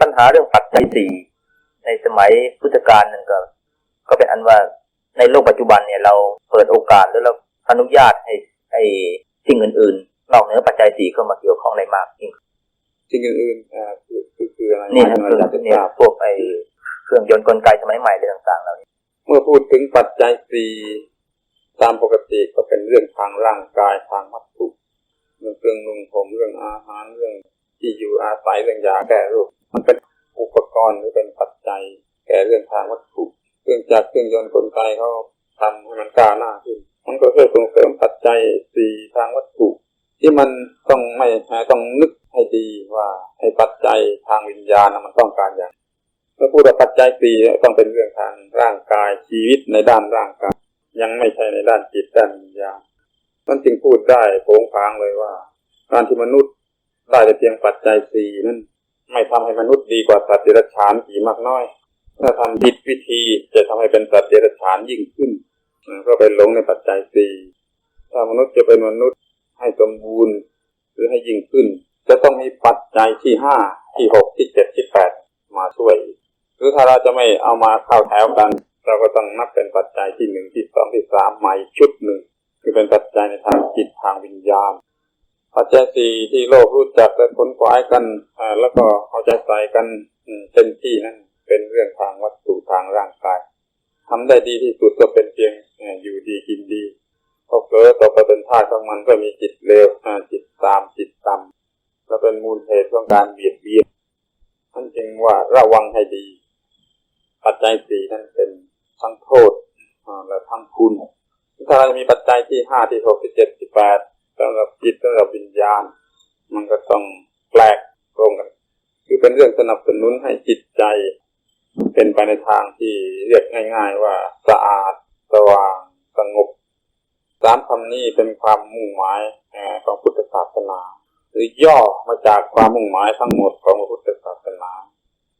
ปัญหาเรื่องปัจจัยสี่ในสมัยพุทธกาลหนึ่งก็ ก็เป็นอันว่าในโลกปัจจุบันเนี่ยเราเปิดโอกาสแล้วเราอนุญาตให้ให้สิ่งอื่นๆนอกเหนือปัจจัยสี่เข้ามาเกี่ยวข้องได้มากยิ่งขึ้นสิ่งอื่นๆอ่าคือคือคืออะไรนี่หมายนะถึงคืออะไรจะเนี่ทยราบพวกไอ้เครื่องยนต์กลไกสมัยใหม่อะไรต่างๆเหล่านี้เมื่อพูดถึงปัจจัยสี่ตามปกติก็เป็นเรื่องทางร่างกายทางวัตถุเรื่องเครื่องนุ่งห่มเรื่องอาหารเรื่องที่อยู่อาศัยเรื่องยาแก้โรค มันเป็นอุปกรณ์หรือเป็นปัจจัย แก่เรื่องทางวัตถุเครื่องจักรเครื่องยนต์กลไกเขาทำให้มันก้าวหน้าขึ้น มันก็ช่วยส่งเสริมปัจจัยสี่ทางวัตถุ ที่มันต้องไม่ต้องนึกให้ดีว่าไอ้ปัจจัยทางวิญญาณมันต้องการอย่างเมื่อพูดว่าปัจจัยสี่ต้องเป็นเรื่องทางร่างกายชีวิตในด้านร่างกาย ยังไม่ใช่ในด้านจิตด้านวิญญาณมันจึงพูดได้โผงผางเลยว่า การที่มนุษย์ได้แต่เพียงปัจจัยสี่นั้น ไม่ทำให้มนุษย์ดีกว่าสัตว์เดรัจฉานกี่มากน้อย ถ้าทำผิดวิธีจะทำให้เป็นสัตว์เดรัจฉานยิ่งขึ้นก็ไปหลงในปัจจัยสี่ถ้ามนุษย์จะเป็นมนุษย์ให้สมบูรณ์หรือให้ยิ่งขึ้น จะต้องมีปัจจัยที่ห้าที่หกที่เจ็ดที่แปดมาช่วย หรือถ้าเราจะไม่เอามาเข้าแถวกัน เราก็ต้องนับเป็นปัจจัยที่หนึ่งที่สองที่สามใหม่ชุดหนึ่งคือเป็นปัจจัยในทางจิตทางวิญญาณ ปัจจัยสี่ที่โลกรู้จักและค้นคว้ากันอ่าแล้วก็เอาใจใส่กันเต็มที่นั่นเป็นเรื่องทางวัตถุทางร่างกายทำได้ดีที่สุดก็เป็นเพียงอยู่ดีกินดีพอเกิดต่อไปเป็นธาตุของมันก็มีจิตเลวจิตตามจิตต่ำและเป็นมูลเหตุของการเบียดเบียนท่านจึงว่าระวังให้ดี ปัจจัยสี่นั้นเป็นทั้งโทษและทั้งคุณถ้าเรามีปัจจัยที่ห้าที่หกที่เจ็ดที่แปด สำหรับจิตสำหรับวิญญาณ มันก็ต้องแปลกตรงกัน คือเป็นเรื่องสนับสนุนให้จิตใจ เป็นไปในทางที่เรียกง่าย ๆ ว่าสะอาดสว่างสงบสามคำนี้เป็นความมุ่งหมายของพุทธศาสนา หรือย่อมาจากความมุ่งหมายทั้งหมดของพุทธศาสนา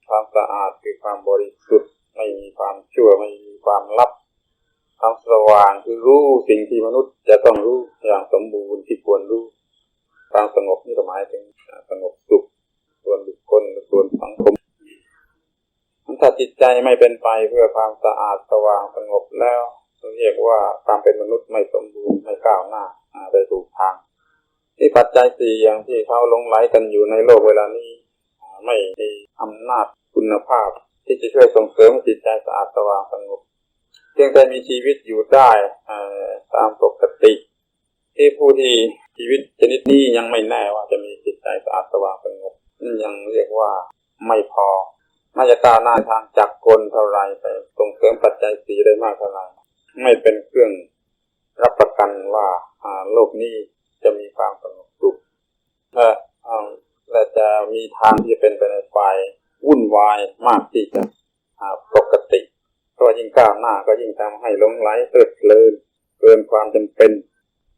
ความสะอาดคือความบริสุทธิ์ไม่มีความชั่วไม่มีความลับความสว่างคือรู้สิ่งที่มนุษย์จะต้องรู้ อย่างสมบูรณ์ที่ควรรู้ความสงบนี่ก็หมายถึงสงบสุขส่วนบุคคลส่วนสังคมถ้าจิตใจไม่เป็นไปเพื่อความสะอาดสว่างสงบแล้วเรียกว่าความเป็นมนุษย์ไม่สมบูรณ์ไม่ก้าวหน้าไปถูกทางที่ปัจจัยสี่อย่างที่เขาลงไหลกันอยู่ในโลกเวลานี้ไม่มีอำนาจคุณภาพ ที่จะช่วยส่งเสริมจิตใจสะอาดสว่างสงบเพียงแต่มีชีวิตอยู่ได้ตามปกติ ที่ผู้ที่ชีวิตชนิดนี้ยังไม่แน่ว่าจะมีจิตใจสะอาดสว่างสงบนั่นยังเรียกว่าไม่พอน่าจะก้าวหน้าทางจักรกลเท่าไรไปส่งเสริมปัจจัยสีได้มากเท่าไรไม่เป็นเครื่องรับประกันว่าโลกนี้จะมีความสงบสุขและและจะมีทางที่จะเป็นไปในฝ่ายวุ่นวายมากที่จะปกติเพราะยิ่งก้าวหน้าก็ยิ่งทำให้ลงไหลเพลิดเพลินเกินความจำเป็น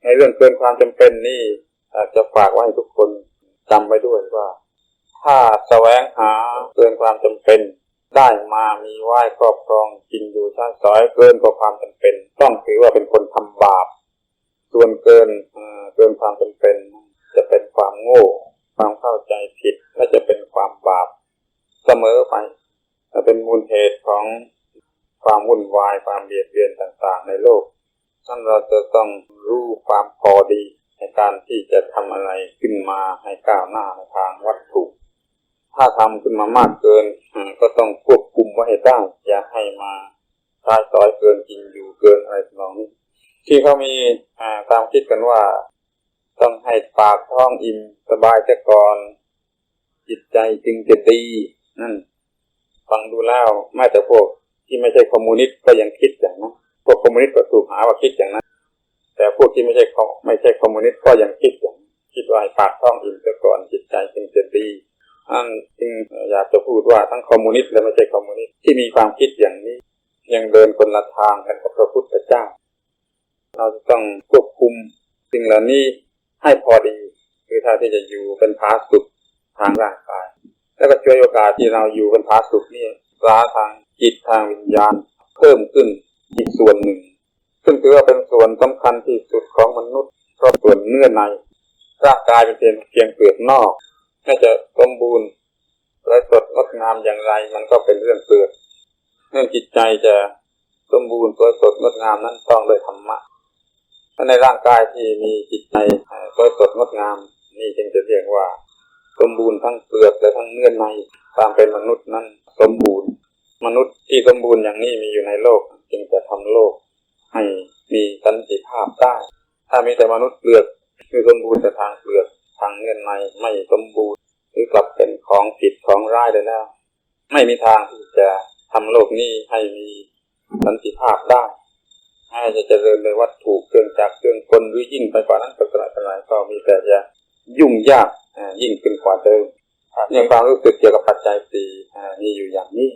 ในเรื่องเกินความจำเป็นนี่อาจจะฝากไว้ให้ทุกคนจำไว้ด้วยว่า ถ้าแสวงหาเกินความจำเป็น ได้มามีไหว้ครอบครองกินอยู่ชั้นสอยเกินกว่าความจำเป็น ต้องถือว่าเป็นคนทำบาป ส่วนเกินเกินความจำเป็น จะเป็นความโง่ ความเข้าใจผิดและจะเป็นความบาปเสมอไปและเป็นมูลเหตุของความวุ่นวายความเบียดเบียนต่างๆ ในโลก ท่นเราจะต้องรู้ความพอดีในการที่จะทำอะไรขึ้นมาให้ก้าวหน้าในทางวัตถุถ้าทำขึ้นมามากเกินก็ต้องควบคุมไว้ให้ได้อย่าให้มาใช้สอยเกินกินอยู่เกินอะไรทำนองที่เขามีอ่ามคิดกันว่า ต้องให้ปากท้องอิ่มสบายแต่ก่อน จิตใจจึงจะดีนั่นฟังดูแล้วแม้แต่พวกที่ไม่ใช่คอมมิวนิสต์ก็ยังคิดอย่างนั้น วกคอมมิวนิสต์ก็ถูกหาว่าคิดอย่างนั้น แต่พวกที่ไม่ใช่คอมไม่ใช่คอมมิวนิสต์ก็ยังคิดอย่างคิดว่าปากท้องอิ่มซะก่อนจิตใจจึงจะดีอันจึงอยากจะพูดว่าทั้งคอมมิวนิสต์และไม่ใช่คอมมิวนิสต์ที่มีความคิดอย่างนี้ ยังเดินคนละทางกันกับพระพุทธเจ้า เราจะต้องควบคุมสิ่งเหล่านี้ให้พอดีคือถ้าที่จะอยู่เป็นพาสุขทางร่างกาย แล้วก็ช่วยโอกาสที่เราอยู่เป็นพาสุขนี่ร้าทางจิตทางวิญญาณเพิ่มขึ้น อีกส่วนหนึ่ง ซึ่งถือว่าเป็นส่วนสำคัญที่สุดของมนุษย์เพราะส่วนเนื้อในร่างกายเป็นเพียงเพียงเปลือกนอกน่าจะสมบูรณ์สวยสดงดงามอย่างไร มันก็เป็นเรื่องเปลือกเรื่องจิตใจจะสมบูรณ์สวยสดงดงามนั้นต้องด้วยธรรมะถ้าในร่างกายที่มีจิตใจสวยสดงดงาม นี่จึงจะเรียกว่า สมบูรณ์ทั้งเปลือกและทั้งเนื้อในความเป็นมนุษย์นั้นสมบูรณ์ มนุษย์ที่สมบูรณ์อย่างนี้มีอยู่ในโลก จึงจะทำโลก ให้มีสันติภาพได้ ถ้ามีแต่มนุษย์เปลือกคือสมบูรณ์แต่ทางเปลือกทางเนื้อในไม่สมบูรณ์ หรือกลับเป็นของผิดของร้ายเลยแล้ว ไม่มีทางที่จะทำโลกนี้ให้มีสันติภาพได้ให้จะเจริญในวัตถุเครื่องจักรเครื่องกลหรือยิ่งไปกว่านั้นก็ขนาดไหนก็มีแต่จะยุ่งยากยิ่งขึ้นกว่าเดิมเนี่ยความรู้สึกเกี่ยวกับปัจจัยสี่มีอยู่อย่างนี้